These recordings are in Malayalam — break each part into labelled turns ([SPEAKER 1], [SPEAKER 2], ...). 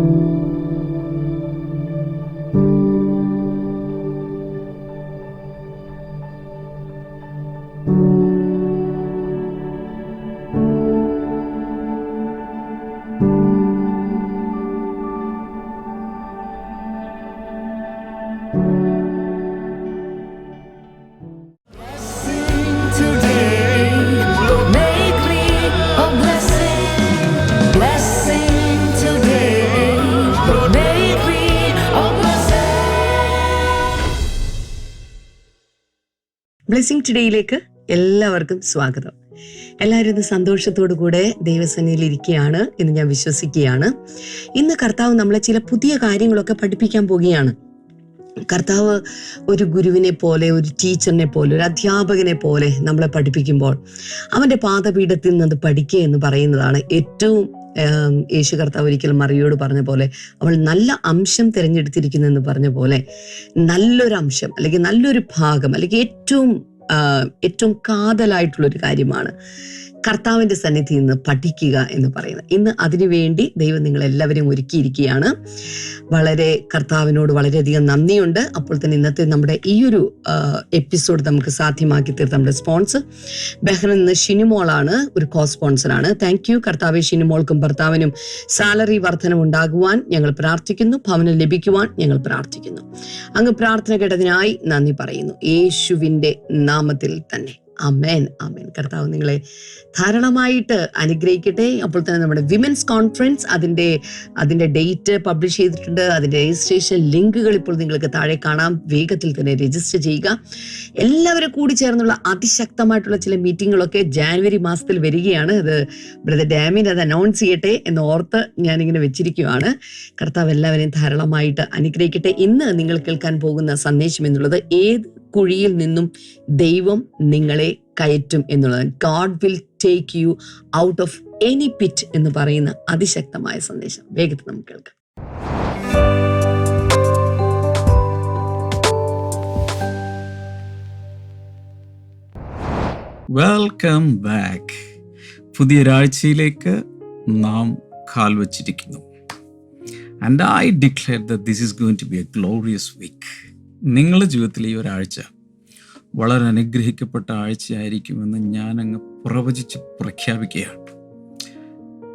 [SPEAKER 1] thank you
[SPEAKER 2] ബ്ലെസ്സിങ് ടുഡേയിലേക്ക് എല്ലാവർക്കും സ്വാഗതം. എല്ലാവരും ഇന്ന് സന്തോഷത്തോടു കൂടെ ദൈവസന്നിധിയിൽ ഇരിക്കുകയാണ് എന്ന് ഞാൻ വിശ്വസിക്കുകയാണ്. ഇന്ന് കർത്താവ് നമ്മളെ ചില പുതിയ കാര്യങ്ങളൊക്കെ പഠിപ്പിക്കാൻ പോവുകയാണ്. കർത്താവ് ഒരു ഗുരുവിനെ പോലെ ഒരു ടീച്ചറിനെ പോലെ ഒരു അധ്യാപകനെ പോലെ നമ്മളെ പഠിപ്പിക്കുമ്പോൾ അവന്റെ പാദപീഠത്തിൽ നിന്ന് പഠിക്കുക എന്ന് പറയുന്നതാണ് ഏറ്റവും യേശു കർത്താവ് ഒരിക്കലും മറിയോട് പറഞ്ഞ പോലെ അവൾ നല്ല അംശം തിരഞ്ഞെടുത്തിരിക്കുന്നു എന്ന് പറഞ്ഞ പോലെ നല്ലൊരു അംശം അല്ലെങ്കിൽ നല്ലൊരു ഭാഗം അല്ലെങ്കിൽ ഏറ്റവും ഏറ്റവും കാതലായിട്ടുള്ളൊരു കാര്യമാണ്. കർത്താവിന്റെ സന്നിധിയിൽ നിന്ന് പഠിക്കുക എന്ന് പറയുന്നത്. ഇന്ന് അതിനുവേണ്ടി ദൈവം നിങ്ങൾ എല്ലാവരെയും ഒരുക്കിയിരിക്കുകയാണ്. വളരെ കർത്താവിനോട് വളരെയധികം നന്ദിയുണ്ട്. അപ്പോൾ തന്നെ ഇന്നത്തെ നമ്മുടെ ഈ ഒരു എപ്പിസോഡ് നമുക്ക് സാധ്യമാക്കി തീർത്ത നമ്മുടെ സ്പോൺസർ ബഹ്റിൻ നിന്ന് ഷിനിമോളാണ് ഒരു കോ സ്പോൺസറാണ് താങ്ക് യു കർത്താവ് ഷിനിമോൾക്കും ഭർത്താവിനും സാലറി വർധനം ഉണ്ടാകുവാൻ ഞങ്ങൾ പ്രാർത്ഥിക്കുന്നു. ഭവനം ലഭിക്കുവാൻ ഞങ്ങൾ പ്രാർത്ഥിക്കുന്നു. അങ്ങ് പ്രാർത്ഥന കേട്ടതിനായി നന്ദി പറയുന്നു. യേശുവിന്റെ നാമത്തിൽ തന്നെ. അമേൻ അമേൻ കർത്താവ് നിങ്ങളെ ധാരാളമായിട്ട് അനുഗ്രഹിക്കട്ടെ. അപ്പോൾ തന്നെ നമ്മുടെ വിമൻസ് കോൺഫറൻസ് അതിന്റെ അതിന്റെ ഡേറ്റ് പബ്ലിഷ് ചെയ്തിട്ടുണ്ട്. അതിന്റെ രജിസ്ട്രേഷൻ ലിങ്കുകൾ ഇപ്പോൾ നിങ്ങൾക്ക് താഴെ കാണാം. വേഗത്തിൽ തന്നെ രജിസ്റ്റർ ചെയ്യുക. എല്ലാവരും കൂടി ചേർന്നുള്ള അതിശക്തമായിട്ടുള്ള ചില മീറ്റിങ്ങുകളൊക്കെ ജാനുവരി മാസത്തിൽ വരികയാണ്. അത് ബ്രദർ ഡാമിൻ അത് അനൗൺസ് ചെയ്യട്ടെ എന്ന് ഓർത്ത് ഞാനിങ്ങനെ വെച്ചിരിക്കുകയാണ് കർത്താവ് എല്ലാവരെയും ധാരാളമായിട്ട് അനുഗ്രഹിക്കട്ടെ. ഇന്ന് നിങ്ങൾ കേൾക്കാൻ പോകുന്ന സന്ദേശം എന്നുള്ളത് ഏത് കുഴിയിൽ നിന്നും ദൈവം നിങ്ങളെ കയറ്റും എന്നുള്ളതാണ്. God will take you out of any pit എന്ന് പറയുന്ന അതിശക്തമായ സന്ദേശം. വേഗത്തിൽ നമുക്ക് കേൾക്കാം.
[SPEAKER 3] വെൽക്കം ബാക്ക് പുതിയൊരാഴ്ചയിലേക്ക് നാം കാൽ വച്ചിരിക്കുന്നു and I declare this is going to be a glorious week നിങ്ങളുടെ ജീവിതത്തിൽ ഈ ഒരാഴ്ച വളരെ അനുഗ്രഹിക്കപ്പെട്ട ആഴ്ചയായിരിക്കുമെന്ന് അങ്ങ് പ്രവചിച്ച് പ്രഖ്യാപിക്കുകയാണ്.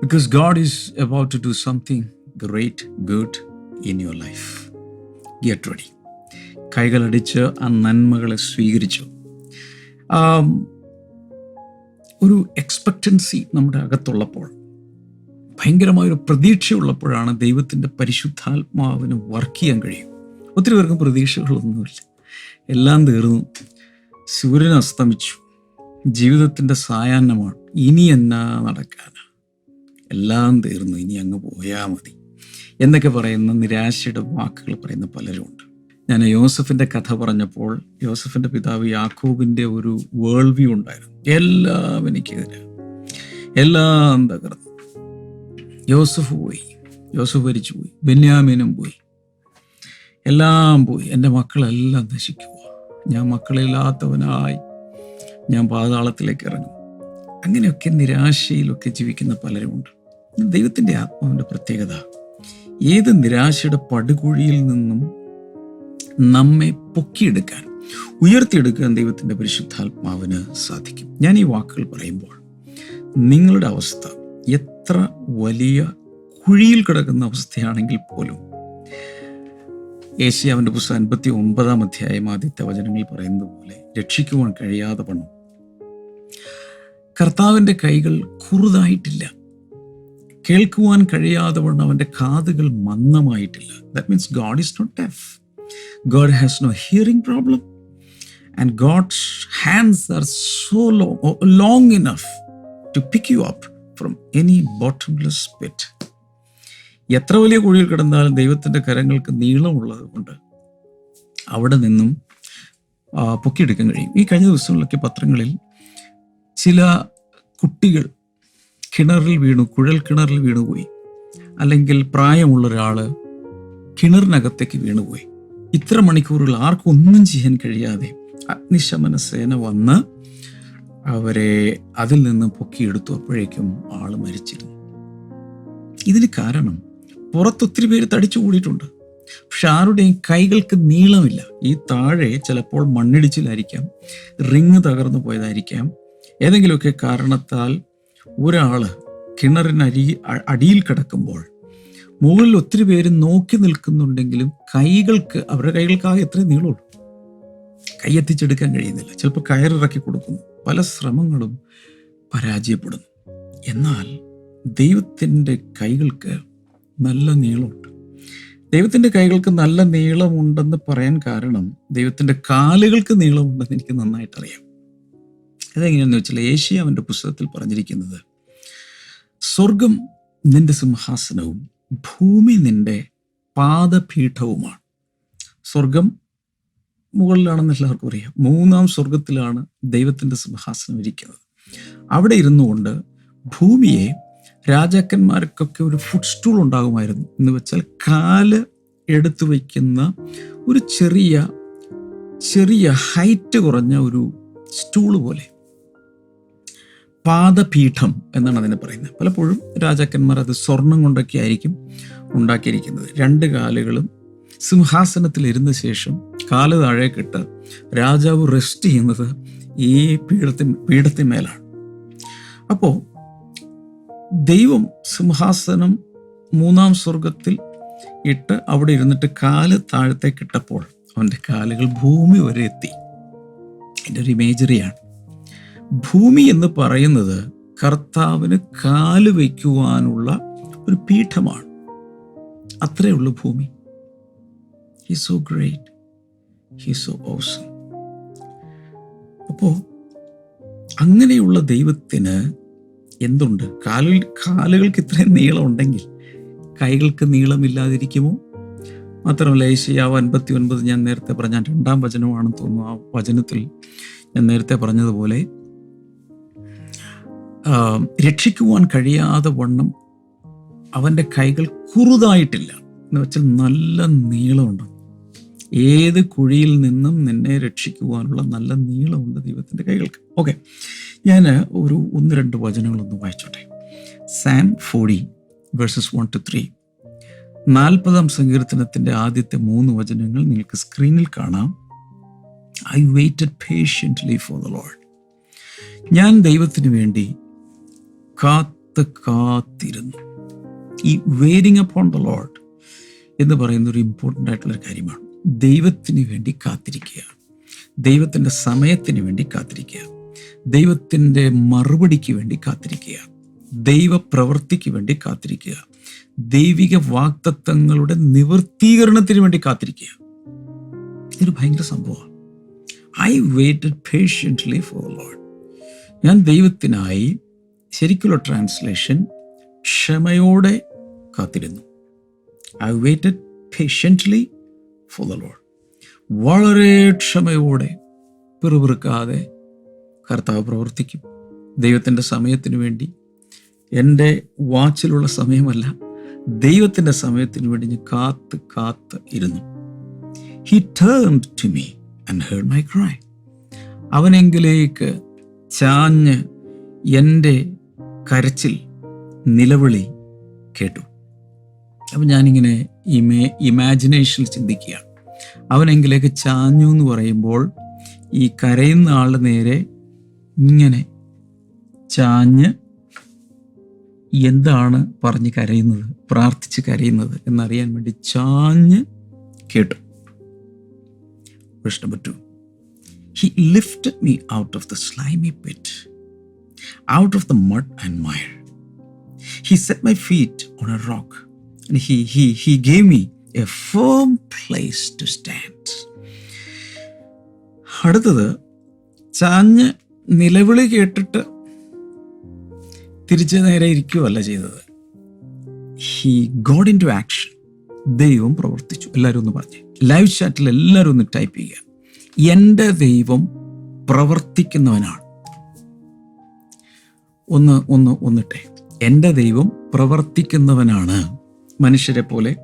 [SPEAKER 3] Because God is about to do something great good in your life get ready കൈകളടിച്ച് ആ നന്മകളെ സ്വീകരിച്ചു. ഒരു എക്സ്പെക്റ്റൻസി നമ്മുടെ അകത്തുള്ളപ്പോൾ ഭയങ്കരമായൊരു പ്രതീക്ഷയുള്ളപ്പോഴാണ് ദൈവത്തിന്റെ പരിശുദ്ധാത്മാവിന് വർക്ക് ചെയ്യാൻ കഴിയും ഒത്തിരി പേർക്കും പ്രതീക്ഷകളൊന്നുമില്ല. എല്ലാം തീർന്നു. സൂര്യൻ അസ്തമിച്ചു. ജീവിതത്തിന്റെ സായാഹ്നമാണ്. ഇനി എന്നാ നടക്കാനാ? എല്ലാം തീർന്നു. ഇനി അങ്ങ് പോയാൽ മതി. എന്നൊക്കെ പറയുന്ന നിരാശയുടെ വാക്കുകൾ പറയുന്ന പലരുമുണ്ട്. ഞാൻ യോസഫിന്റെ കഥ പറഞ്ഞപ്പോൾ യോസഫിന്റെ പിതാവ് യാക്കൂബിന്റെ ഒരു വേൾഡ് വ്യൂ ഉണ്ടായിരുന്നു. എല്ലാം എനിക്കെതിരെ. എല്ലാം തകർന്നു. യോസഫ് പോയി. യോസഫ് ഭരിച്ചു പോയി ബെന്യാമീനും പോയി. എല്ലാം പോയി. എന്റെ മക്കളെല്ലാം നശിക്കുക ഞാൻ മക്കളില്ലാത്തവനായി. ഞാൻ പാതാളത്തിലേക്ക് ഇറങ്ങും. അങ്ങനെയൊക്കെ നിരാശയിലൊക്കെ ജീവിക്കുന്ന പലരുമുണ്ട് ദൈവത്തിന്റെ ആത്മാവിന്റെ പ്രത്യേകത ഏത് നിരാശയുടെ പടുകുഴിയിൽ നിന്നും നമ്മെ പൊക്കിയെടുക്കാൻ ഉയർത്തിയെടുക്കാൻ ദൈവത്തിന്റെ പരിശുദ്ധാത്മാവിന് സാധിക്കും. ഞാൻ ഈ വാക്കുകൾ പറയുമ്പോൾ നിങ്ങളുടെ അവസ്ഥ എത്ര വലിയ കുഴിയിൽ കിടക്കുന്ന അവസ്ഥയാണെങ്കിൽ പോലും ഏഷ്യാവിന്റെ പുസ്തകം അൻപത്തി ഒമ്പതാം അധ്യായം ആദ്യത്തെ വചനങ്ങൾ പറയുന്നത് പോലെ രക്ഷിക്കുവാൻ കഴിയാതെ പണം കർത്താവിന്റെ കൈകൾ കുറുതായിട്ടില്ല. കേൾക്കുവാൻ കഴിയാതെ വണ്ണം അവന്റെ കാതുകൾ മന്ദമായിട്ടില്ല. That means God is not deaf God has no hearing problem and God's hands are so long enough to pick you you from any bottomless pit. എത്ര വലിയ കുഴിയിൽ കിടന്നാലും ദൈവത്തിന്റെ കരങ്ങൾക്ക് നീളമുള്ളത് കൊണ്ട് അവിടെ നിന്നും പൊക്കിയെടുക്കാൻ കഴിയും. ഈ കഴിഞ്ഞ ദിവസങ്ങളിലൊക്കെ പത്രങ്ങളിൽ ചില കുട്ടികൾ കിണറിൽ വീണു കുഴൽ കിണറിൽ വീണുപോയി. അല്ലെങ്കിൽ പ്രായമുള്ള ഒരാൾ കിണറിനകത്തേക്ക് വീണുപോയി. ഇത്ര മണിക്കൂറുകൾ ആർക്കും ഒന്നും ചെയ്യാൻ കഴിയാതെ അഗ്നിശമന സേന വന്ന് അവരെ അതിൽ നിന്ന് പൊക്കിയെടുത്തു. അപ്പോഴേക്കും ആൾ മരിച്ചിരുന്നു. ഇതിന് കാരണം പുറത്തൊത്തിരി പേര് തടിച്ചു കൂടിയിട്ടുണ്ട്. പക്ഷെ ആരുടെയും കൈകൾക്ക് നീളമില്ല. ഈ താഴെ ചിലപ്പോൾ മണ്ണിടിച്ചിലായിരിക്കാം റിങ് തകർന്നു പോയതായിരിക്കാം. ഏതെങ്കിലുമൊക്കെ കാരണത്താൽ ഒരാൾ കിണറിനരി അടിയിൽ കിടക്കുമ്പോൾ മുകളിൽ ഒത്തിരി പേര് നോക്കി നിൽക്കുന്നുണ്ടെങ്കിലും കൈകൾക്ക് അവരുടെ കൈകൾക്കാകെ എത്രയും നീളമുള്ളൂ. കൈ എത്തിച്ചെടുക്കാൻ കഴിയുന്നില്ല. ചിലപ്പോൾ കയറിറക്കി കൊടുക്കുന്നു. പല ശ്രമങ്ങളും പരാജയപ്പെടുന്നു. എന്നാൽ ദൈവത്തിന്റെ കൈകൾക്ക് നല്ല നീളമുണ്ട്. ദൈവത്തിന്റെ കൈകൾക്ക് നല്ല നീളമുണ്ടെന്ന് പറയാൻ കാരണം ദൈവത്തിന്റെ കാലുകൾക്ക് നീളമുണ്ടെന്ന് എനിക്ക് നന്നായിട്ട് അറിയാം അതെങ്ങനെയാണെന്ന് വെച്ചാൽ ഏഷ്യ അവന്റെ പുസ്തകത്തിൽ പറഞ്ഞിരിക്കുന്നത് സ്വർഗം നിന്റെ സിംഹാസനവും ഭൂമി നിന്റെ പാദപീഠവുമാണ്. സ്വർഗം മുകളിലാണെന്ന് എല്ലാവർക്കും അറിയാം. മൂന്നാം സ്വർഗത്തിലാണ് ദൈവത്തിന്റെ സിംഹാസനം ഇരിക്കുന്നത്. അവിടെ ഇരുന്നുകൊണ്ട് ഭൂമിയെ രാജാക്കന്മാർക്കൊക്കെ ഒരു ഫുഡ് സ്റ്റൂൾ ഉണ്ടാകുമായിരുന്നു. എന്ന് വെച്ചാൽ കാൽ എടുത്തു വയ്ക്കുന്ന ഒരു ചെറിയ ചെറിയ ഹൈറ്റ് കുറഞ്ഞ ഒരു സ്റ്റൂൾ പോലെ. പാദപീഠം എന്നാണ് അതിനെ പറയുന്നത്. പലപ്പോഴും രാജാക്കന്മാർ അത് സ്വർണം കൊണ്ടൊക്കെ ആയിരിക്കും ഉണ്ടാക്കിയിരിക്കുന്നത്. രണ്ട് കാലുകളും സിംഹാസനത്തിൽ ഇരുന്ന ശേഷം കാൽ താഴേക്കിട്ട് രാജാവ് റെസ്റ്റ് ചെയ്യുന്നത് ഈ പീഠത്തിൻ പീഠത്തിന്മേലാണ് അപ്പോൾ ദൈവം സിംഹാസനം മൂന്നാം സ്വർഗത്തിൽ ഇട്ട് അവിടെ ഇരുന്നിട്ട് കാൽ താഴത്തേക്ക് ഇട്ടപ്പോൾ അവന്റെ കാലുകൾ ഭൂമി വരെ എത്തി. എന്റെ ഒരു ഇമേജറിയാണ്. ഭൂമി എന്ന് പറയുന്നത് കർത്താവിന് കാൽ വയ്ക്കുവാനുള്ള ഒരു പീഠമാണ്. അത്രേ ഉള്ളൂ ഭൂമി. He so great he so awesome അപ്പോൾ അങ്ങനെയുള്ള ദൈവത്തിന് എന്തുണ്ട്? കാലിൽ കാലുകൾക്ക് ഇത്രയും നീളം ഉണ്ടെങ്കിൽ കൈകൾക്ക് നീളമില്ലാതിരിക്കുമോ? മാത്രമല്ല ഏഷ്യാവ് അൻപത്തി ഒൻപത് ഞാൻ നേരത്തെ പറഞ്ഞ രണ്ടാം വചനമാണെന്ന് തോന്നുന്നു. ആ വചനത്തിൽ ഞാൻ നേരത്തെ പറഞ്ഞതുപോലെ രക്ഷിക്കുവാൻ കഴിയാതെ വണ്ണം അവന്റെ കൈകൾ കുറുതായിട്ടില്ല. എന്ന് വെച്ചാൽ നല്ല നീളമുണ്ട്. ഏത് കുഴിയിൽ നിന്നും നിന്നെ രക്ഷിക്കുവാനുള്ള നല്ല നീളമുണ്ട് ദൈവത്തിന്റെ കൈകൾക്ക്. ഓക്കെ ഞാൻ ഒരു ഒന്ന് രണ്ട് വചനങ്ങളൊന്ന് വായിച്ചോട്ടെ. Psalm forty verses one two three. നാൽപ്പതാം സങ്കീർത്തനത്തിന്റെ ആദ്യത്തെ മൂന്ന് വചനങ്ങൾ നിങ്ങൾക്ക് സ്ക്രീനിൽ കാണാം. I waited patiently for the Lord. ഞാൻ ദൈവത്തിന് വേണ്ടി കാത്ത് കാത്തിരുന്നു. ഈ വെയിറ്റിംഗ് അപ്പോൺ ദ ലോഡ് എന്ന് പറയുന്ന ഒരു ഇമ്പോർട്ടന്റ് ആയിട്ടുള്ളൊരു കാര്യമാണ്. ദൈവത്തിന് വേണ്ടി കാത്തിരിക്കുക. ദൈവത്തിന്റെ സമയത്തിന് വേണ്ടി കാത്തിരിക്കുക. ദൈവത്തിന്റെ മറുപടിക്ക് വേണ്ടി കാത്തിരിക്കുക. ദൈവപ്രവൃത്തിക്ക് വേണ്ടി കാത്തിരിക്കുക. ദൈവിക വാക്തത്വങ്ങളുടെ നിവൃത്തീകരണത്തിന് വേണ്ടി കാത്തിരിക്കുക. ഇതൊരു ഭയങ്കര സംഭവമാണ്. I waited patiently for Lord ഞാൻ ദൈവത്തിനായി ശരിക്കുള്ള ട്രാൻസ്ലേഷൻ ക്ഷമയോടെ കാത്തിരുന്നു. I waited patiently for the Lord വളരെ ക്ഷമയോടെ പിറുപിറുക്കാതെ കർത്താവ് പ്രവർത്തിക്കും. ദൈവത്തിന്റെ സമയത്തിന് വേണ്ടി എന്റെ വാച്ചിലുള്ള സമയമല്ല ദൈവത്തിന്റെ സമയത്തിന് വേണ്ടി ഞാൻ കാത്ത് കാത്ത് ഇരുന്നു. He turned to me and heard my cry അവനെങ്കിലേക്ക് ചാഞ്ഞ് എന്റെ കരച്ചിൽ നിലവിളി കേട്ടു. അപ്പം ഞാനിങ്ങനെ ഇമേ ഇമാജിനേഷനിൽ ചിന്തിക്കുകയാണ്. അവനെങ്കിലേക്ക് ചാഞ്ഞു എന്ന് പറയുമ്പോൾ ഈ കരയുന്ന ആളുടെ നേരെ ഇങ്ങനെ ചാഞ്ഞ് എന്താണ് പറഞ്ഞ് കരയുന്നത് പ്രാർത്ഥിച്ച് കരയുന്നത് എന്നറിയാൻ വേണ്ടി ചാഞ്ഞ് കേട്ടു. പ്രശ്നം പറ്റൂ. He lift me out of the slimy pit out of the mud and mire he set my feet on a rock he he he gave me a firm place to stand. അടുത്തത് ചാഞ്ഞ് നിലവിളി കേട്ടിട്ട് തിരിച്ചു നേരെ ഇരിക്കുകയല്ല ചെയ്തത്. He got into action ദൈവം പ്രവർത്തിച്ചു. എല്ലാവരും ഒന്ന് പറഞ്ഞു. ലൈവ് ചാറ്റിൽ എല്ലാവരും ഒന്ന് ടൈപ്പ് ചെയ്യുക. എന്റെ ദൈവം പ്രവർത്തിക്കുന്നവനാണ്. ഒന്ന് ഒന്ന് ഒന്നിട്ടെ. എന്റെ ദൈവം പ്രവർത്തിക്കുന്നവനാണ്. മനുഷ്യരെ പോലെ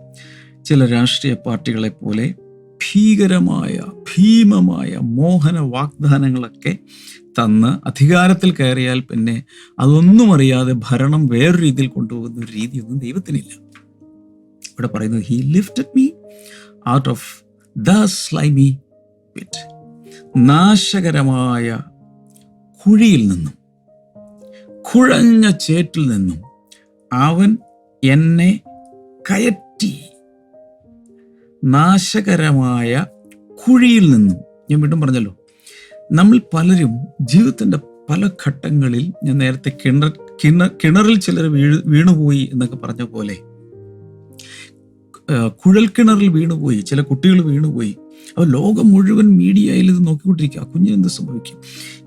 [SPEAKER 3] ചില രാഷ്ട്രീയ പാർട്ടികളെ പോലെ ഭീകരമായ ഭീമമായ മോഹന വാഗ്ദാനങ്ങളൊക്കെ തന്ന് അധികാരത്തിൽ കയറിയാൽ പിന്നെ അതൊന്നും അറിയാതെ ഭരണം വേറൊരു രീതിയിൽ കൊണ്ടുപോകുന്ന ഒരു രീതിയൊന്നും ദൈവത്തിനില്ല. ഇവിടെ പറയുന്നത് he lifted me out of the slimy pit നാശകരമായ കുഴിയിൽ നിന്നും കുഴഞ്ഞ ചേറ്റിൽ നിന്നും അവൻ എന്നെ കയറ്റി. നാശകരമായ കുഴിയിൽ നിന്നും ഞാൻ വീണ്ടും പറഞ്ഞല്ലോ നമ്മൾ പലരും ജീവിതത്തിന്റെ പല ഘട്ടങ്ങളിൽ ഞാൻ നേരത്തെ കിണർ കിണ കിണറിൽ ചിലർ വീഴ് വീണുപോയി എന്നൊക്കെ പറഞ്ഞ പോലെ കുഴൽക്കിണറിൽ കുഴൽ കിണറിൽ വീണുപോയി ചില കുട്ടികൾ വീണുപോയി. അപ്പോൾ ലോകം മുഴുവൻ മീഡിയയിൽ ഇത് നോക്കിക്കൊണ്ടിരിക്കുക. കുഞ്ഞിന് എന്ത് സംഭവിക്കും?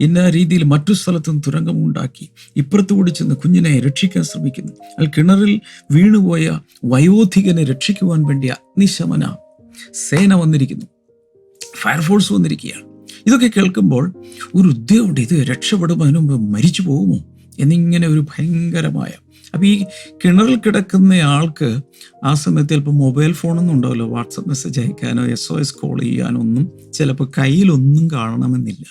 [SPEAKER 3] ഇന്ന രീതിയിൽ മറ്റു സ്ഥലത്തും നിന്ന് തുരങ്കമുണ്ടാക്കി ഇപ്പുറത്തുകൂടി ചെന്ന് കുഞ്ഞിനെ രക്ഷിക്കാൻ ശ്രമിക്കുന്നു. അയാൾ കിണറിൽ വീണുപോയ വയോധികനെ രക്ഷിക്കുവാൻ വേണ്ടി അഗ്നിശമന സേന വന്നിരിക്കുന്നു. ഫയർഫോഴ്സ് വന്നിരിക്കുകയാണ്. ഇതൊക്കെ കേൾക്കുമ്പോൾ ഒരു ഉദ്യോഗമുണ്ട് ഇത് രക്ഷപ്പെടും മുമ്പ് മരിച്ചു പോകുമോ? എന്നിങ്ങനെ ഒരു ഭയങ്കരമായ. അപ്പോൾ ഈ കിണറിൽ കിടക്കുന്ന ആൾക്ക് ആ സമയത്ത് ചിലപ്പോൾ മൊബൈൽ ഫോണൊന്നും ഉണ്ടാവില്ല. വാട്സപ്പ് മെസ്സേജ് അയക്കാനോ എസ് ഒ എസ് കോൾ ചെയ്യാനോ ഒന്നും ചിലപ്പോൾ കയ്യിലൊന്നും കാണണമെന്നില്ല.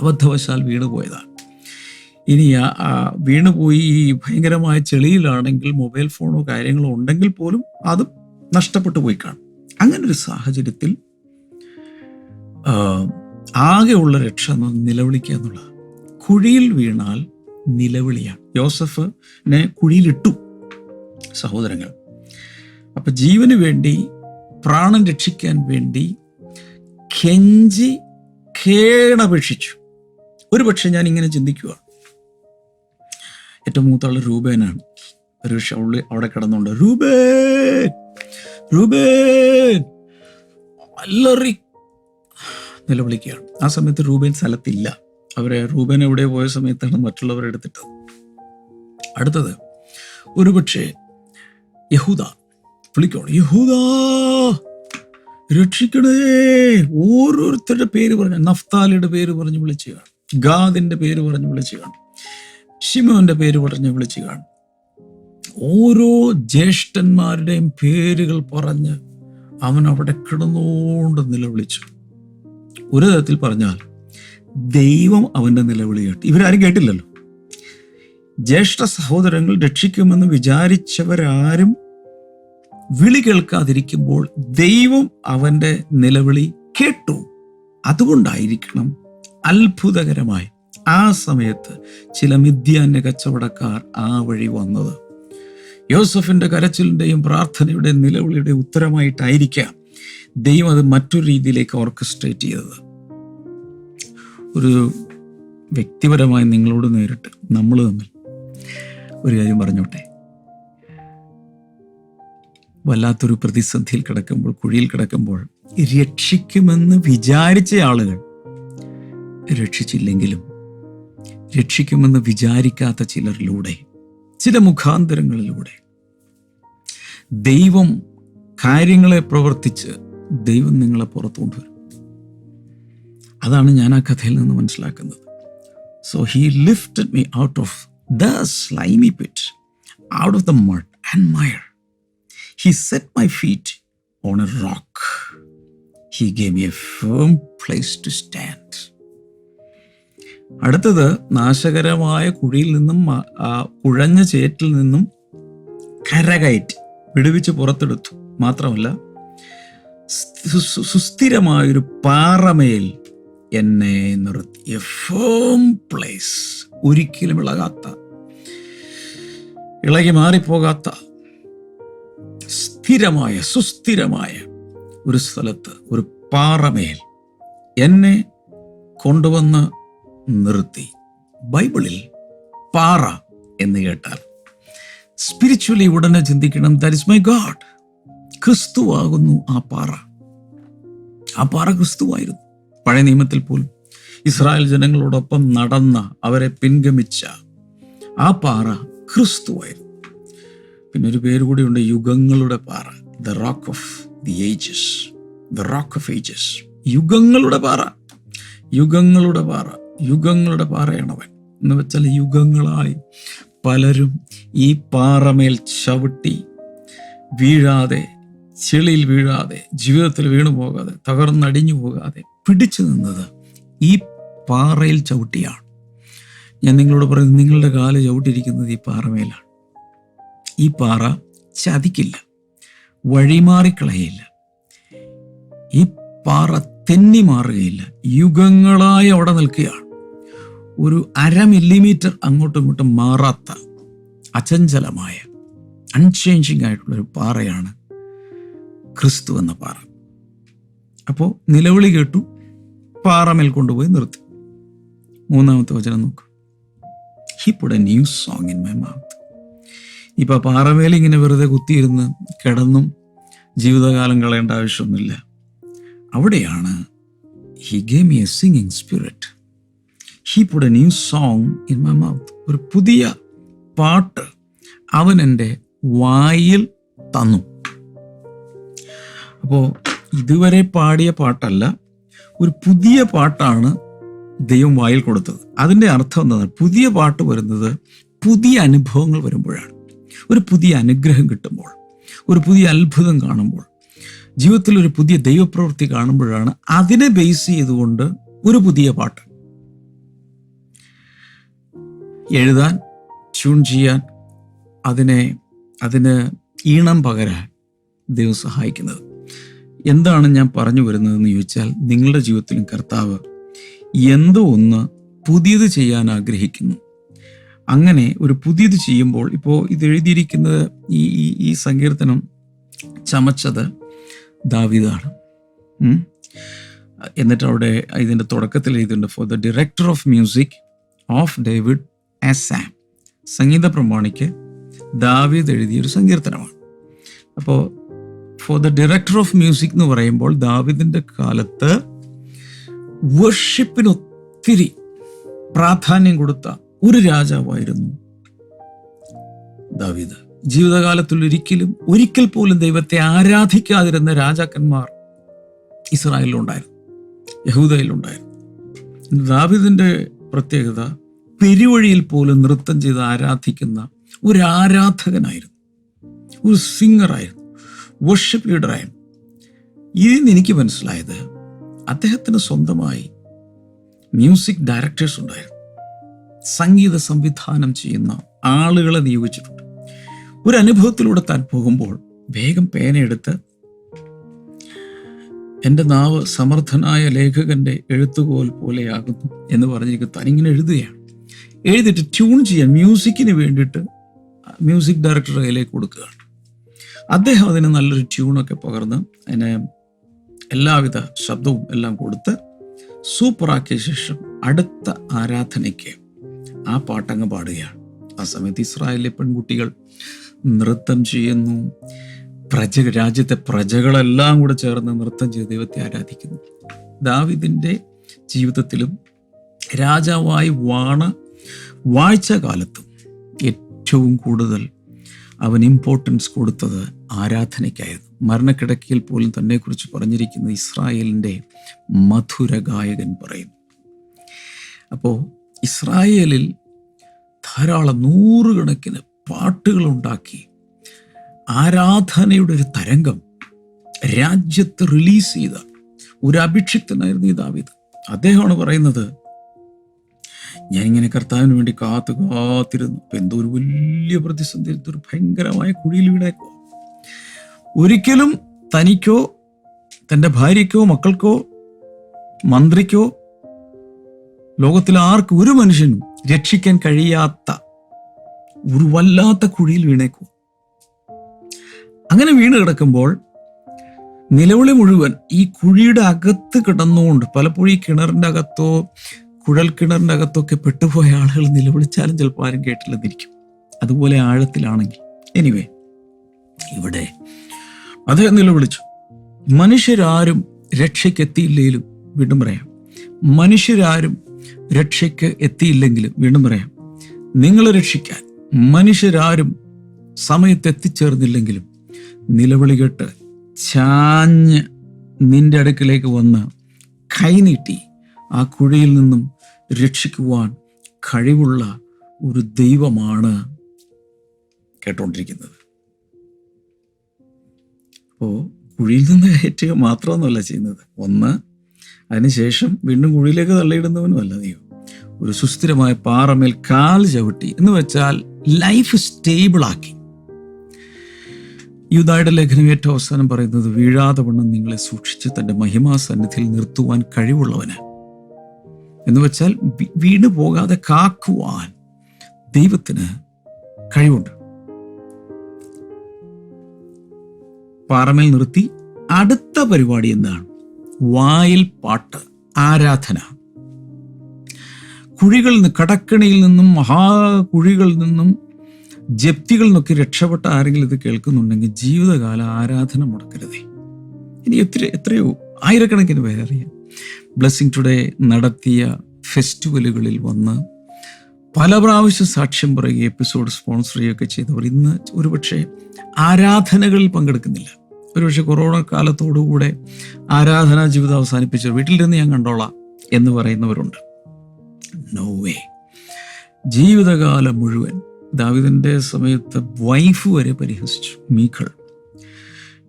[SPEAKER 3] അബദ്ധവശാൽ വീണുപോയതാണ് ഇനി ആ- വീണുപോയി ഈ ഭയങ്കരമായ ചെളിയിലാണെങ്കിൽ മൊബൈൽ ഫോണോ കാര്യങ്ങളോ ഉണ്ടെങ്കിൽ പോലും അതും നഷ്ടപ്പെട്ടു പോയി കാണും. അങ്ങനൊരു സാഹചര്യത്തിൽ ആകെയുള്ള രക്ഷ നിലവിളിക്കുക എന്നുള്ളത് കുഴിയിൽ വീണാൽ നിലവിളിയാണ്. ജോസഫിനെ കുഴിയിലിട്ടു സഹോദരങ്ങൾ. അപ്പൊ ജീവന് വേണ്ടി പ്രാണൻ രക്ഷിക്കാൻ വേണ്ടി കെഞ്ചി കേണപേക്ഷിച്ചു. ഒരു പക്ഷെ ഞാൻ ഇങ്ങനെ ചിന്തിക്കുക ഏറ്റവും മൂത്ത ആൾ രൂപേനാണ് ഒരു പക്ഷെ ഉള്ളിൽ അവിടെ കിടന്നുണ്ട് രൂപേ രൂപേ അല്ലറി നിലവിളിക്കുകയാണ്. ആ സമയത്ത് റൂബൻ സ്ഥലത്തില്ല. അവരെ രൂപൻ എവിടെ പോയ സമയത്താണ് മറ്റുള്ളവരെ എടുത്തിട്ടത്. അടുത്തത് ഒരുപക്ഷെ യഹൂദ വിളിക്കണം യഹൂദ രക്ഷിക്കണേ ഓരോരുത്തരുടെ പേര് പറഞ്ഞു നഫ്താലിയുടെ പേര് പറഞ്ഞ് വിളിച്ചു കാണും. ഗാദിന്റെ പേര് പറഞ്ഞ് വിളിച്ചു കാണും. ഷിമോന്റെ പേര് പറഞ്ഞ് വിളിച്ചു കാണും. ഓരോ ജ്യേഷ്ഠന്മാരുടെയും പേരുകൾ പറഞ്ഞ് അവൻ അവിടെ കിടന്നുകൊണ്ട് നിലവിളിച്ചു. ഒരു തരത്തിൽ പറഞ്ഞാൽ ദൈവം അവന്റെ നിലവിളി കേട്ടു. ഇവരാരും കേട്ടില്ലല്ലോ. ജ്യേഷ്ഠ സഹോദരങ്ങൾ രക്ഷിക്കുമെന്ന് വിചാരിച്ചവരാരും വിളി കേൾക്കാതിരിക്കുമ്പോൾ ദൈവം അവന്റെ നിലവിളി കേട്ടു. അതുകൊണ്ടായിരിക്കണം അത്ഭുതകരമായി ആ സമയത്ത് ചില മിഥ്യാന്യ കച്ചവടക്കാർ ആ വഴി വന്നത്. യോസഫിന്റെ കരച്ചിലിന്റെയും പ്രാർത്ഥനയുടെയും നിലവിളിയുടെ ഉത്തരമായിട്ടായിരിക്കാം. ദൈവം അത് മറ്റൊരു രീതിയിലേക്ക് ഓർക്കസ്ട്രേറ്റ് ചെയ്തത്. ഒരു വ്യക്തിപരമായി നിങ്ങളോട് നേരിട്ട് നമ്മൾ തമ്മിൽ ഒരു കാര്യം പറഞ്ഞോട്ടെ? വല്ലാത്തൊരു പ്രതിസന്ധിയിൽ കിടക്കുമ്പോൾ കുഴിയിൽ കിടക്കുമ്പോൾ രക്ഷിക്കുമെന്ന് വിചാരിച്ച ആളുകൾ രക്ഷിച്ചില്ലെങ്കിലും രക്ഷിക്കുമെന്ന് വിചാരിക്കാത്ത ചിലരിലൂടെ ചില മുഖാന്തരങ്ങളിലൂടെ ദൈവം കാര്യങ്ങളെ പ്രവർത്തിച്ച് ദൈവം നിങ്ങളെ പുറത്തു കൊണ്ടുവരും. അതാണ് ഞാൻ ആ കഥയിൽ നിന്ന് മനസ്സിലാക്കുന്നത്. So he lifted me out of the slimy pit out of the mud and mire he set my feet on a rock he gave me a firm place to stand അടുത്തത് നാശകരമായ കുഴിയിൽ നിന്നും കുഴഞ്ഞ ചേറ്റിൽ നിന്നും കരകയറ്റി വിടുവിച്ച് പുറത്തെടുത്തു. മാത്രമല്ല സുസ്ഥിരമായൊരു പാറമേൽ എന്നെ നിർത്തി. എ ഫേം പ്ലേസ് ഒരിക്കലും ഇളകാത്ത ഇളകി മാറിപ്പോകാത്ത സ്ഥിരമായ സുസ്ഥിരമായ ഒരു സ്ഥലത്ത് ഒരു പാറമേൽ എന്നെ കൊണ്ടുവന്ന് നിർത്തി. ബൈബിളിൽ പാറ എന്ന് കേട്ടാൽ സ്പിരിച്വലി ഉടനെ ചിന്തിക്കണം. ദാറ്റ് ഇസ് മൈ ഗാഡ് ക്രിസ്തുവാകുന്നു ആ പാറ. ആ പാറ ക്രിസ്തുവായിരുന്നു. പഴയ നിയമത്തിൽ പോലും ഇസ്രായേൽ ജനങ്ങളോടൊപ്പം നടന്ന അവരെ പിൻഗമിച്ച ആ പാറ ക്രിസ്തുവായിരുന്നു. പിന്നെ ഒരു പേര് കൂടിയുണ്ട് യുഗങ്ങളുടെ പാറ. The rock of the ages the rock of ages യുഗങ്ങളുടെ പാറ. യുഗങ്ങളുടെ പാറ. യുഗങ്ങളുടെ പാറയാണവൻ. എന്ന് വെച്ചാൽ യുഗങ്ങളായി പലരും ഈ പാറമേൽ ചവിട്ടി വീഴാതെ ചെളിയിൽ വീഴാതെ ജീവിതത്തിൽ വീണു പോകാതെ തകർന്നടിഞ്ഞു പോകാതെ പിടിച്ചു നിന്നത് ഈ പാറയിൽ ചവിട്ടിയാണ്. ഞാൻ നിങ്ങളോട് പറയുന്നത് നിങ്ങളുടെ കാൽ ചവിട്ടിയിരിക്കുന്നത് ഈ പാറമേലാണ്. ഈ പാറ ചതിക്കില്ല വഴിമാറിക്കളയില്ല ഈ പാറ തെന്നി മാറുകയില്ല യുഗങ്ങളായി അവിടെ നിൽക്കുകയാണ്. ഒരു അര മില്ലിമീറ്റർ അങ്ങോട്ടും ഇങ്ങോട്ടും മാറാത്ത അചഞ്ചലമായ അൺചേഞ്ചിങ് ആയിട്ടുള്ള ഒരു പാറയാണ് ക്രിസ്തു എന്ന പാറ. അപ്പോൾ നിലവിളി കേട്ടു പാറമേൽ കൊണ്ടുപോയി നിർത്തി. മൂന്നാമത്തെ വചനം നോക്ക്. He put a new song in my mouth ഇപ്പൊ പാറമേൽ ഇങ്ങനെ വെറുതെ കുത്തിയിരുന്ന് കിടന്നും ജീവിതകാലം കളയേണ്ട ആവശ്യമൊന്നുമില്ല. അവിടെയാണ് he gave a singing spirit he put a new song in my mouth ഒരു പുതിയ പാട്ട് അവൻ എന്റെ വായിൽ തന്നു. അപ്പോൾ ഇതുവരെ പാടിയ പാട്ടല്ല ഒരു പുതിയ പാട്ടാണ് ദൈവം വായിൽ കൊടുത്തത്. അതിന്റെ അർത്ഥം എന്താണ്? പുതിയ പാട്ട് വരുന്നത് പുതിയ അനുഭവങ്ങൾ വരുമ്പോഴാണ്. ഒരു പുതിയ അനുഗ്രഹം കിട്ടുമ്പോൾ ഒരു പുതിയ അത്ഭുതം കാണുമ്പോൾ ജീവിതത്തിൽ ഒരു പുതിയ ദൈവപ്രവൃത്തി കാണുമ്പോഴാണ് അതിനെ ബേസ് ചെയ്തുകൊണ്ട് ഒരു പുതിയ പാട്ട്. എഴുതാൻ ട്യൂൺ ചെയ്യാൻ അതിനെ അതിന് ഈണം പകരാൻ ദൈവം സഹായിക്കുന്നത്. എന്താണ് ഞാൻ പറഞ്ഞു വരുന്നതെന്ന് ചോദിച്ചാൽ നിങ്ങളുടെ ജീവിതത്തിലും കർത്താവ് എന്തോ ഒന്ന് പുതിയത് ചെയ്യാൻ ആഗ്രഹിക്കുന്നു. അങ്ങനെ ഒരു പുതിയത് ചെയ്യുമ്പോൾ ഇപ്പോൾ ഇത് എഴുതിയിരിക്കുന്നത് ഈ ഈ ഈ സങ്കീർത്തനം ചമച്ചത് ദാവിദാണ്. എന്നിട്ട് അവിടെ ഇതിന്റെ തുടക്കത്തിൽ എഴുതിയിട്ടുണ്ട് for the director of music of David a psalm സംഗീത പ്രമാണിക്ക് ദാവീദ് എഴുതിയൊരു സങ്കീർത്തനമാണ്. അപ്പോൾ for the director of music എന്ന് പറയുമ്പോൾ ദാവിദിന്റെ കാലത്ത് വർഷിപ്പിന് ഒത്തിരി പ്രാധാന്യം കൊടുത്ത ഒരു രാജാവായിരുന്നു ദാവിദ്. ജീവിതകാലത്തിൽ ഒരിക്കലും ഒരിക്കൽ പോലും ദൈവത്തെ ആരാധിക്കാതിരുന്ന രാജാക്കന്മാർ ഇസ്രായേലിലുണ്ടായിരുന്നു യഹൂദയിലുണ്ടായിരുന്നു. ദാവീദിന്റെ പ്രത്യേകത പെരുവഴിയിൽ പോലും നൃത്തം ചെയ്ത് ആരാധിക്കുന്ന ഒരു ആരാധകനായിരുന്നു ഒരു സിംഗറായിരുന്നു വർഷിപ്പ് ലീഡറായി ഇതിൽ നിന്ന് എനിക്ക് മനസ്സിലായത് അദ്ദേഹത്തിന് സ്വന്തമായി മ്യൂസിക് ഡയറക്ടേഴ്സ് ഉണ്ടായിരുന്നു. സംഗീത സംവിധാനം ചെയ്യുന്ന ആളുകളെ നിയോഗിച്ചിട്ടുണ്ട്. ഒരു അനുഭവത്തിലൂടെ താൻ പോകുമ്പോൾ വേഗം പേനയെടുത്ത് എന്റെ നാവ് സമർത്ഥനായ ലേഖകന്റെ എഴുത്തുകോൽ പോലെയാകുന്നു എന്ന് പറഞ്ഞിരിക്കും തനിങ്ങനെ എഴുതുകയാണ്. എഴുതിയിട്ട് ട്യൂൺ ചെയ്യാൻ മ്യൂസിക്കിന് വേണ്ടിയിട്ട് മ്യൂസിക് ഡയറക്ടറുടെ കയ്യിലേക്ക് കൊടുക്കുകയാണ്. അദ്ദേഹം അതിന് നല്ലൊരു ട്യൂണൊക്കെ പകർന്ന് അതിന് എല്ലാവിധ ശബ്ദവും എല്ലാം കൊടുത്ത് സൂപ്പറാക്കിയ ശേഷം അടുത്ത ആരാധനയ്ക്ക് ആ പാട്ടങ്ങ് പാടുകയാണ്. ആ സമയത്ത് ഇസ്രായേലിലെ പെൺകുട്ടികൾ നൃത്തം ചെയ്യുന്നു. പ്രജ രാജ്യത്തെ പ്രജകളെല്ലാം കൂടെ ചേർന്ന് നൃത്തം ചെയ്ത് ദൈവത്തെ ആരാധിക്കുന്നു. ദാവിദിന്റെ ജീവിതത്തിലും രാജാവായി വാണ വാഴ്ച കാലത്തും ഏറ്റവും കൂടുതൽ അവൻ ഇമ്പോർട്ടൻസ് കൊടുത്തത് ആരാധനയ്ക്കായിരുന്നു. മരണക്കിടക്കയിൽ പോലും തന്നെക്കുറിച്ച് പറഞ്ഞിരിക്കുന്ന ഇസ്രായേലിന്റെ മധുര ഗായകൻ പറയും അപ്പോൾ ഇസ്രായേലിൽ ധാരാളം നൂറുകണക്കിന് പാട്ടുകൾ ഉണ്ടാക്കി ആരാധനയുടെ ഒരു തരംഗം രാജ്യത്ത് റിലീസ് ചെയ്ത ഒരു അഭിക്ഷിക്തനായിരുന്നു ഈ ദാവീദ്. അദ്ദേഹമാണ് പറയുന്നത് ഞാനിങ്ങനെ കർത്താവിന് വേണ്ടി കാത്തു കാത്തിരുന്നു. അപ്പൊ എന്തോ ഒരു വലിയ പ്രതിസന്ധി ഒരു ഭയങ്കരമായ കുഴിയിൽ വീണേക്കോ ഒരിക്കലും തനിക്കോ തന്റെ ഭാര്യയ്ക്കോ മക്കൾക്കോ മന്ത്രിക്കോ ലോകത്തിലെ ആർക്കും ഒരു മനുഷ്യനും രക്ഷിക്കാൻ കഴിയാത്ത ഒരു വല്ലാത്ത കുഴിയിൽ വീണേക്കോ അങ്ങനെ വീണ് കിടക്കുമ്പോൾ നിലവിളി മുഴുവൻ ഈ കുഴിയുടെ അകത്ത് കിടന്നുകൊണ്ട് പലപ്പോഴും ഈ കിണറിന്റെ അകത്തോ കുഴൽ കിണറിന്റെ അകത്തൊക്കെ പെട്ടുപോയ ആളുകൾ നിലവിളിച്ചാലും ചിലപ്പോൾ ആരും കേട്ടില്ലെന്നിരിക്കും. അതുപോലെ ആഴത്തിലാണെങ്കിൽ. എനിവേ ഇവിടെ അദ്ദേഹം നിലവിളിച്ചു. മനുഷ്യരാരും രക്ഷയ്ക്ക് എത്തിയില്ലെങ്കിലും വീണ്ടും പറയാം. മനുഷ്യരാരും രക്ഷയ്ക്ക് എത്തിയില്ലെങ്കിലും വീണ്ടും പറയാം. നിങ്ങളെ രക്ഷിക്കാൻ മനുഷ്യരാരും സമയത്ത് എത്തിച്ചേർന്നില്ലെങ്കിലും നിലവിളി കേട്ട് ചാഞ്ഞ് നിന്റെ അടുക്കിലേക്ക് വന്ന് കൈനീട്ടി ആ കുഴിയിൽ നിന്നും രക്ഷിക്കുവാൻ കഴിവുള്ള ഒരു ദൈവമാണ് കേട്ടോണ്ടിരിക്കുന്നത്. അപ്പോൾ കുഴിയിൽ നിന്ന് കയറ്റുക മാത്രമൊന്നുമല്ല ചെയ്യുന്നത്. ഒന്ന് അതിനുശേഷം വീണ്ടും കുഴിയിലേക്ക് തള്ളിയിടുന്നവനുമല്ല ദൈവം. ഒരു സുസ്ഥിരമായ പാറമേൽ കാൽ ചവിട്ടി. എന്ന് വെച്ചാൽ ലൈഫ് സ്റ്റേബിൾ ആക്കി. യൂതായുടെ ലേഖനം ഏറ്റവും അവസാനം പറയുന്നത് വീഴാതെ വണ്ണം നിങ്ങളെ സൂക്ഷിച്ച് തന്റെ മഹിമാ സന്നിധിയിൽ നിർത്തുവാൻ കഴിവുള്ളവന് എന്ന് വെച്ചാൽ വീണ് പോകാതെ കാക്കുവാൻ ദൈവത്തിന് കഴിവുണ്ട്. പാറമേൽ നിർത്തി അടുത്ത പരിപാടി എന്താണ്? വായിൽ പാട്ട് ആരാധന. കുഴികളിൽ നിന്ന് കടക്കണിയിൽ നിന്നും മഹാകുഴികളിൽ നിന്നും ജപ്തികളിൽ നിന്നൊക്കെ രക്ഷപ്പെട്ട ആരെങ്കിലും ഇത് കേൾക്കുന്നുണ്ടെങ്കിൽ ജീവിതകാല ആരാധന മുടക്കരുതേ. ഇനി എത്ര എത്രയോ ആയിരക്കണക്കിന് പേരറിയാം. ബ്ലെസ്സിങ് ടുഡേ നടത്തിയ ഫെസ്റ്റിവലുകളിൽ വന്ന് പല പ്രാവശ്യം സാക്ഷ്യം പറയുകയും എപ്പിസോഡ് സ്പോൺസർ ചെയ്യുകയൊക്കെ ചെയ്തവർ ഇന്ന് ഒരുപക്ഷെ ആരാധനകളിൽ പങ്കെടുക്കുന്നില്ല. ഒരുപക്ഷെ കൊറോണ കാലത്തോടുകൂടെ ആരാധനാ ജീവിതം അവസാനിപ്പിച്ചു വീട്ടിലിരുന്ന് ഞാൻ കണ്ടോളാം എന്ന് പറയുന്നവരുണ്ട്. നോ വേ ജീവിതകാലം മുഴുവൻ ദാവിദിന്റെ സമയത്ത് വൈഫ് വരെ പരിഹസിച്ചു. മീഖൾ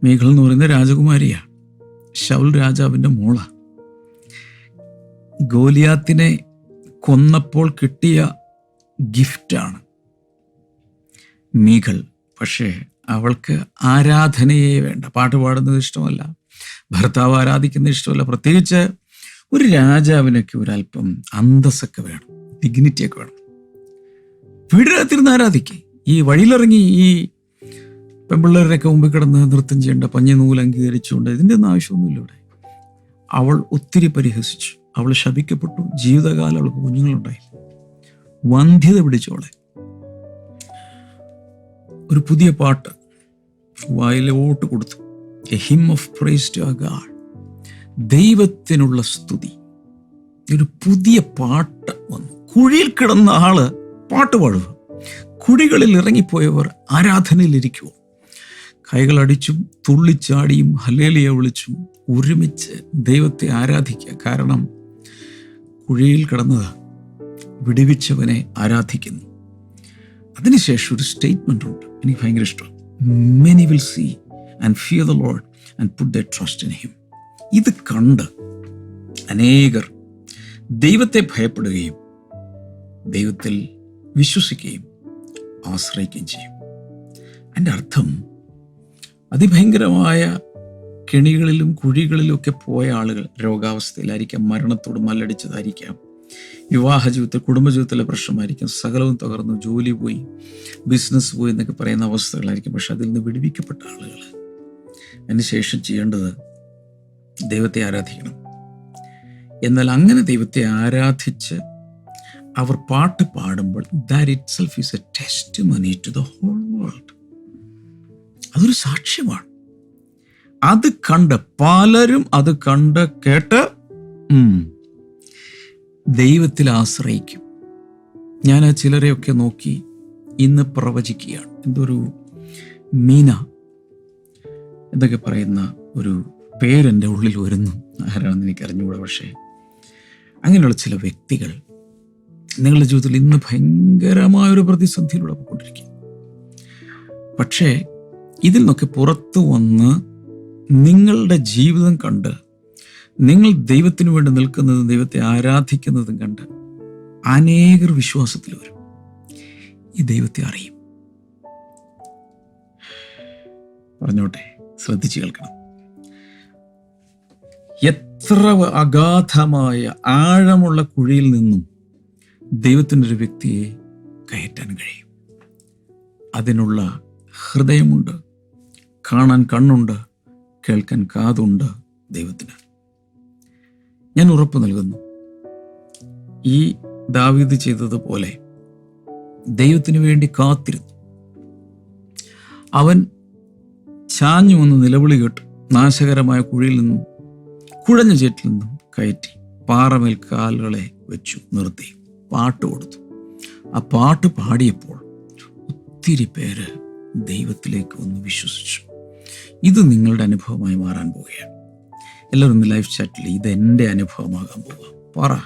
[SPEAKER 3] മീഖൾ എന്ന് പറയുന്ന രാജകുമാരിയാണ് ശൗൽ രാജാവിന്റെ മോള. ഗോലിയാത്തിനെ കൊന്നപ്പോൾ കിട്ടിയ ഗിഫ്റ്റാണ്. മീകൾ പക്ഷേ അവൾക്ക് ആരാധനയെ വേണ്ട. പാട്ട് പാടുന്നത് ഇഷ്ടമല്ല. ഭർത്താവ് ആരാധിക്കുന്നത് ഇഷ്ടമല്ല. പ്രത്യേകിച്ച് ഒരു രാജാവിനൊക്കെ ഒരല്പം അന്തസ്സൊക്കെ വേണം. ഡിഗ്നിറ്റിയൊക്കെ വേണം. വീടിനകത്തിരുന്ന് ആരാധിക്കേ? ഈ വഴിയിലിറങ്ങി ഈ പെമ്പിള്ളേരൊക്കെ മുമ്പിൽ കിടന്ന് നൃത്തം ചെയ്യേണ്ട പഞ്ഞ നൂൽ അംഗീകരിച്ചുകൊണ്ട് ഇതിന്റെ ഒന്നും ആവശ്യമൊന്നുമില്ല ഇവിടെ. അവൾ ഒത്തിരി പരിഹസിച്ചു. അവൾ ശപിക്കപ്പെട്ടു. ജീവിതകാലം അവൾക്ക് കുഞ്ഞുങ്ങളുണ്ടായി. വന്ധ്യത പിടിച്ചോളെ ഒരു പുതിയ പാട്ട് വായിലോട്ട് കൊടുത്തു. A hymn of praise to ദൈവത്തിനുള്ള സ്തുതി. ഒരു പുതിയ പാട്ട് വന്നു. കുഴിയിൽ കിടന്ന ആൾ പാട്ട് പാടുക. കുഴികളിൽ ഇറങ്ങിപ്പോയവർ ആരാധനയിലിരിക്കുവോ കൈകളടിച്ചും തുള്ളിച്ചാടിയും ഹലേലിയ വിളിച്ചും ഒരുമിച്ച് ദൈവത്തെ ആരാധിക്കുക. കാരണം കുഴിയിൽ കിടന്നത് വിടുവിച്ചവനെ ആരാധിക്കുന്നു. അതിനുശേഷം ഒരു സ്റ്റേറ്റ്മെന്റ് ഉണ്ട്. എനിക്ക് ഭയങ്കര ഇഷ്ടം many will see and fear the Lord and put the trust in him ഇത് കണ്ട് അനേകർ ദൈവത്തെ ഭയപ്പെടുകയും ദൈവത്തിൽ വിശ്വസിക്കുകയും ആശ്രയിക്കുകയും ചെയ്യും. അതിന്റെ അർത്ഥം അതിഭയങ്കരമായ കെണികളിലും കുഴികളിലും ഒക്കെ പോയ ആളുകൾ രോഗാവസ്ഥയിലായിരിക്കാം മരണത്തോട് മല്ലടിച്ചതായിരിക്കാം. വിവാഹ ജീവിതത്തിൽ കുടുംബജീവിതത്തിലെ പ്രശ്നമായിരിക്കും. സകലവും തകർന്നു ജോലി പോയി ബിസിനസ് പോയി എന്നൊക്കെ പറയുന്ന അവസ്ഥകളായിരിക്കും. പക്ഷെ അതിൽ നിന്ന് വിടുവിക്കപ്പെട്ട ആളുകൾ. അതിനുശേഷം ചെയ്യേണ്ടത് ദൈവത്തെ ആരാധിക്കണം. എന്നാൽ അങ്ങനെ ദൈവത്തെ ആരാധിച്ച് അവർ പാട്ട് പാടുമ്പോൾ that itself is a testimony to the whole world അതൊരു സാക്ഷ്യമാണ്. അത് കണ്ട് പലരും അത് കണ്ട് കേട്ട് ദൈവത്തിൽ ആശ്രയിക്കും. ഞാൻ ചിലരെയൊക്കെ നോക്കി ഇന്ന് പ്രവചിക്കുകയാണ്. എന്തൊരു മീന എന്നൊക്കെ പറയുന്ന ഒരു പേരെന്റെ ഉള്ളിൽ വരുന്നു. ആരാണെന്ന് എനിക്ക് അറിഞ്ഞുകൂടാ പക്ഷേ. അങ്ങനെയുള്ള ചില വ്യക്തികൾ നിങ്ങളുടെ ജീവിതത്തിൽ ഇന്ന് ഭയങ്കരമായൊരു പ്രതിസന്ധിയിലൂടെ പോയിക്കൊണ്ടിരിക്കുക പക്ഷേ ഇതിൽ നിന്നൊക്കെ പുറത്തു വന്ന് നിങ്ങളുടെ ജീവിതം കണ്ട് നിങ്ങൾ ദൈവത്തിന് വേണ്ടി നിൽക്കുന്നതും ദൈവത്തെ ആരാധിക്കുന്നതും കണ്ട് അനേകർ വിശ്വാസത്തിൽ വരും. ഈ ദൈവത്തെ അറിയും. പറഞ്ഞോട്ടെ ശ്രദ്ധിച്ചു കേൾക്കണം. എത്ര അഗാധമായ ആഴമുള്ള കുഴിയിൽ നിന്നും ദൈവത്തിന്റെ ഒരു വ്യക്തിയെ കയറ്റാൻ കഴിയും. അതിനുള്ള ഹൃദയമുണ്ട് കാണാൻ കണ്ണുണ്ട് കേൾക്കാൻ കാതുണ്ട് ദൈവത്തിന്. ഞാൻ ഉറപ്പ് നൽകുന്നു. ഈ ദാവീദ് ചെയ്തതുപോലെ ദൈവത്തിന് വേണ്ടി കാത്തിരുന്നു. അവൻ ചാഞ്ഞു വന്ന് നിലവിളി കേട്ടു നാശകരമായ കുഴിയിൽ നിന്നും കുഴഞ്ഞ ചേറ്റിൽ നിന്നും കയറ്റി പാറമേൽ കാലുകളെ വെച്ചു നിർത്തി പാട്ട് കൊടുത്തു. ആ പാട്ട് പാടിയപ്പോൾ ഒത്തിരി പേര് ദൈവത്തിലേക്ക് ഒന്ന് വിശ്വസിച്ചു. ഇത് നിങ്ങളുടെ അനുഭവമായി മാറാൻ പോവുകയാണ്. എല്ലാവരും ഒന്ന് ലൈഫ് ചാറ്റിൽ ഇത് എന്റെ അനുഭവമാകാൻ പോവുക. പറ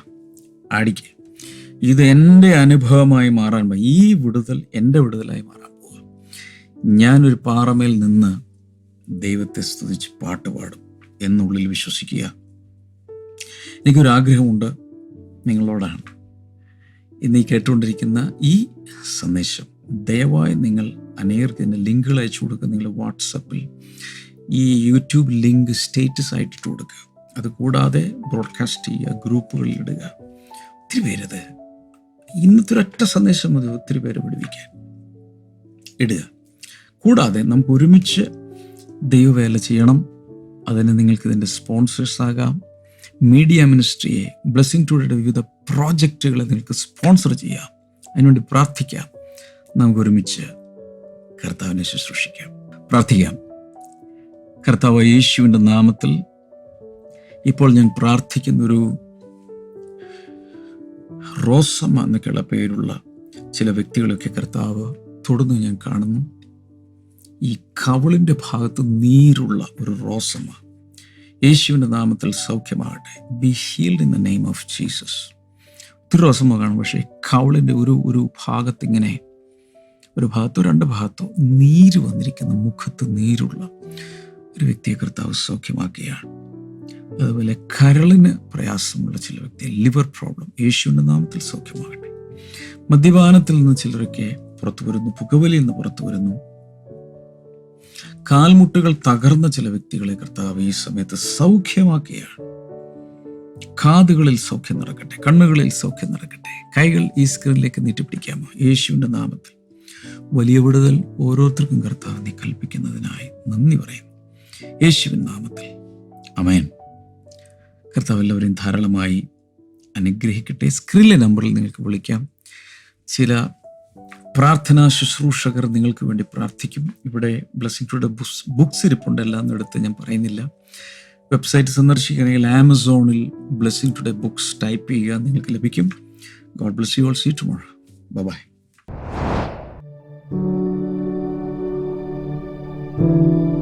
[SPEAKER 3] അടിക്ക് ഇത് എന്റെ അനുഭവമായി മാറാൻ പോവുക ഈ വിടുതൽ എന്റെ വിടുതലായി മാറാൻ പോവുക. ഞാനൊരു പാറമേൽ നിന്ന് ദൈവത്തെ സ്തുതിച്ച് പാട്ട് പാടും എന്നുള്ളിൽ വിശ്വസിക്കുക. എനിക്കൊരാഗ്രഹമുണ്ട് നിങ്ങളോടാണ്. ഇന്ന് ഈ കേട്ടുകൊണ്ടിരിക്കുന്ന ഈ സന്ദേശം ദയവായി നിങ്ങൾ അനേകർക്ക് എന്റെ ലിങ്കുകൾ അയച്ചു കൊടുക്കുക. നിങ്ങൾ വാട്സപ്പിൽ ഈ യൂട്യൂബ് ലിങ്ക് സ്റ്റേറ്റസ് ആയിട്ട് കൊടുക്കുക. അത് കൂടാതെ ബ്രോഡ്കാസ്റ്റ് ചെയ്യുക ഗ്രൂപ്പുകളിൽ ഇടുക. ഒത്തിരി പേരത് ഇന്നത്തെ ഒരൊറ്റ സന്ദേശം മതി ഒത്തിരി പേരെ പഠിപ്പിക്കാൻ ഇടുക. കൂടാതെ നമുക്ക് ഒരുമിച്ച് ദൈവവേല ചെയ്യണം. അതിന് നിങ്ങൾക്ക് ഇതിന്റെ സ്പോൺസേഴ്സ് ആകാം. മീഡിയ മിനിസ്ട്രിയെ ബ്ലെസ്സിങ് ടുഡേയുടെ വിവിധ പ്രോജക്റ്റുകളെ നിങ്ങൾക്ക് സ്പോൺസർ ചെയ്യാം. അതിനുവേണ്ടി പ്രാർത്ഥിക്കാം. നമുക്ക് ഒരുമിച്ച് കർത്താവിനെ ശുശ്രൂഷിക്കാം. പ്രാർത്ഥിക്കാം. കർത്താവ് യേശുവിന്റെ നാമത്തിൽ ഇപ്പോൾ ഞാൻ പ്രാർത്ഥിക്കുന്നൊരു റോസമ്മ എന്നൊക്കെയുള്ള പേരുള്ള ചില വ്യക്തികളൊക്കെ കർത്താവ് തൊടുന്നു ഞാൻ കാണുന്നു. ഈ കവളിന്റെ ഭാഗത്ത് നീരുള്ള ഒരു റോസമ്മ. യേശുവിന്റെ നാമത്തിൽ സൗഖ്യമാകട്ടെ. Be healed in the name of Jesus ഒത്തിരി റോസമ്മ കാണും. പക്ഷേ കവളിന്റെ ഒരു ഒരു ഭാഗത്തിങ്ങനെ ഒരു ഭാഗത്തോ രണ്ട് ഭാഗത്തോ നീര് വന്നിരിക്കുന്ന. മുഖത്ത് നീരുള്ള ഒരു വ്യക്തിയെ കർത്താവ് സൗഖ്യമാക്കുകയാണ്. അതുപോലെ കരളിന് പ്രയാസമുള്ള ചില വ്യക്തി ലിവർ പ്രോബ്ലം യേശുവിന്റെ നാമത്തിൽ സൗഖ്യമാകട്ടെ. മദ്യപാനത്തിൽ നിന്ന് ചിലരൊക്കെ പുറത്തു വരുന്നു പുകവലിയിൽ നിന്ന് പുറത്തു വരുന്നു. കാൽമുട്ടുകൾ തകർന്ന ചില വ്യക്തികളെ കർത്താവ് ഈ സമയത്ത് സൗഖ്യമാക്കുകയാണ്. കാതുകളിൽ സൗഖ്യം നടക്കട്ടെ കണ്ണുകളിൽ സൗഖ്യം നടക്കട്ടെ കൈകൾ ഈ സ്ക്രീനിലേക്ക് നീട്ടിപ്പിടിക്കാമോ? യേശുവിന്റെ നാമത്തിൽ. വലിയ വിടുതൽ ഓരോരുത്തർക്കും കർത്താവ് നീ കൽപ്പിക്കുന്നതിനായി നന്ദി പറയും യേശുവിൻ നാമത്തിൽ. അമയൻ കർത്താവ് എല്ലാവരെയും ധാരാളമായി അനുഗ്രഹിക്കട്ടെ. സ്ക്രീനിലെ നമ്പറിൽ നിങ്ങൾക്ക് വിളിക്കാം. ചില പ്രാർത്ഥനാ ശുശ്രൂഷകർ നിങ്ങൾക്ക് വേണ്ടി പ്രാർത്ഥിക്കും. ഇവിടെ ബ്ലെസ്സിംഗ് ടുഡേ ബുക്സ് ബുക്സ് ഇരിപ്പുണ്ട് എല്ലാം ഞാൻ പറയുന്നില്ല. വെബ്സൈറ്റ് സന്ദർശിക്കുകയാണെങ്കിൽ ആമസോണിൽ ബ്ലെസ്സിംഗ് ടുഡേ ബുക്സ് ടൈപ്പ് ചെയ്യുക നിങ്ങൾക്ക് ലഭിക്കും. God bless you all see tomorrow bye
[SPEAKER 1] thank you